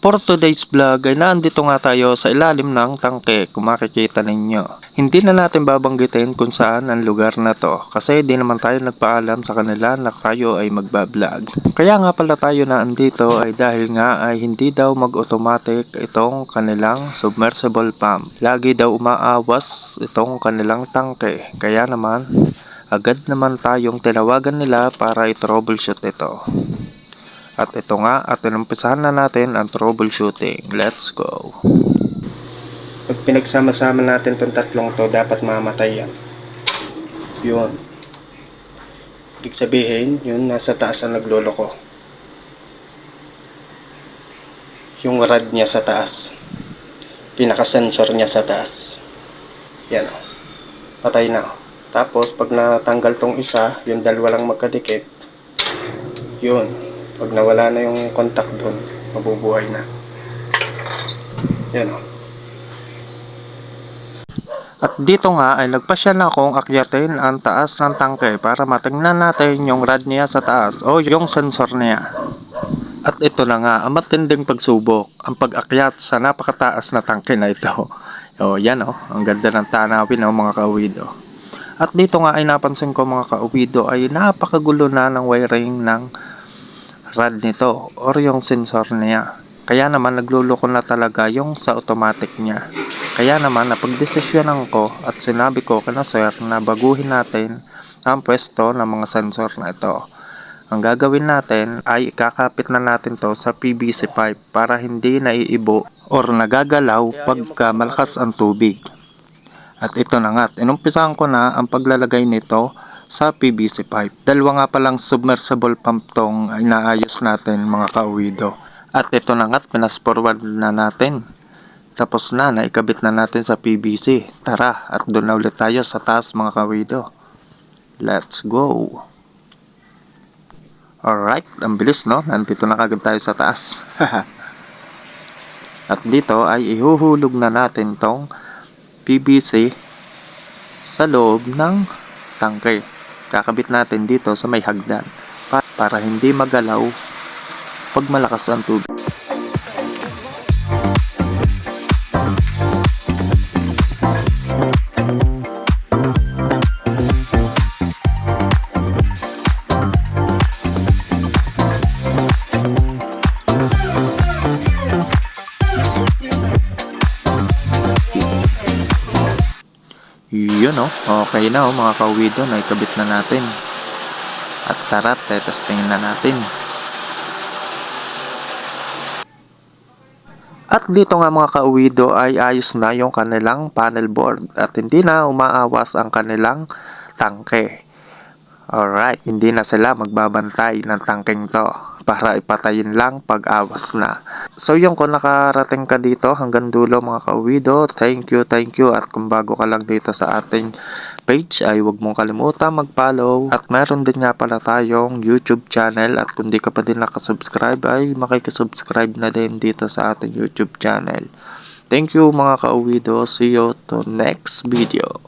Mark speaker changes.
Speaker 1: For today's vlog ay naandito nga tayo sa ilalim ng tangke kung makikita ninyo. Hindi na natin babanggitin kung saan ang lugar na to kasi di naman tayo nagpaalam sa kanila na tayo ay magbablog. Kaya nga pala tayo naandito ay dahil nga ay hindi daw mag-automatic itong kanilang submersible pump. Lagi daw umaawas itong kanilang tangke. Kaya naman agad naman tayong tinawagan nila para i-troubleshoot ito. At ito nga, at inumpisahan na natin ang troubleshooting. Let's go! Pag pinagsama-sama natin itong tatlong to, dapat mamatay yan. Yun. Ibig sabihin, yun, nasa taas ang nagloloko. Yung rad niya sa taas. Pinaka-sensor niya sa taas. Yan o. Patay na. o. Tapos, pag natanggal tong isa, yung dalawa lang magkadikit, yun. Pag nawala na yung contact doon, mabubuhay na. Yan o. At dito nga ay nagpasya na akong akyatin ang taas ng tangke para matingnan natin yung rad niya sa taas o yung sensor niya. At ito na nga, ang matinding pagsubok, ang pag-akyat sa napakataas na tangke na ito. O yan o, ang ganda ng tanawin o mga kauwido. At dito nga ay napansin ko mga kauwido ay napakagulo na ng wiring ng rad nito or yung sensor niya. Kaya naman nagluloko na talaga yung sa automatic niya. Kaya naman napagdesisyonan ko at sinabi ko kina sir na baguhin natin ang pwesto ng mga sensor na ito. Ang gagawin natin ay ikakapit na natin to sa PVC pipe para hindi naiibo or nagagalaw pagka malakas ang tubig. At ito na nga, inumpisahan ko na ang paglalagay nito sa PVC pipe. Dalawa nga palang submersible pump tong inaayos natin mga kauwido. At ito na nga, pinas forward na natin. Tapos na, naikabit na natin sa PVC. Tara, at doon na ulit tayo sa taas mga kawido. Let's go! Alright, ang bilis no? Nandito na kagad tayo sa taas. at dito ay ihuhulog na natin tong PVC sa loob ng tangke. Kakabit natin dito sa may hagdan pa- para hindi magalaw pag malakas ang tubig. Yun oh, okay na oh mga kawido, naikabit na natin. At tara, tetestingin na natin. At dito nga mga kauwido ay ayos na yung kanilang panel board at hindi na umaawas ang kanilang tangke. Alright, hindi na sila magbabantay ng tangking to para ipatayin lang pag awas na. So yung kung nakarating ka dito hanggang dulo mga kauwido, thank you, thank you at kung bago ka lang dito sa ating page ay huwag mong kalimutan mag-follow at meron din nga pala tayong YouTube channel at kung di ka pa din nakasubscribe ay makikisubscribe na din dito sa ating YouTube channel. Thank you mga kauwido. See you to next video.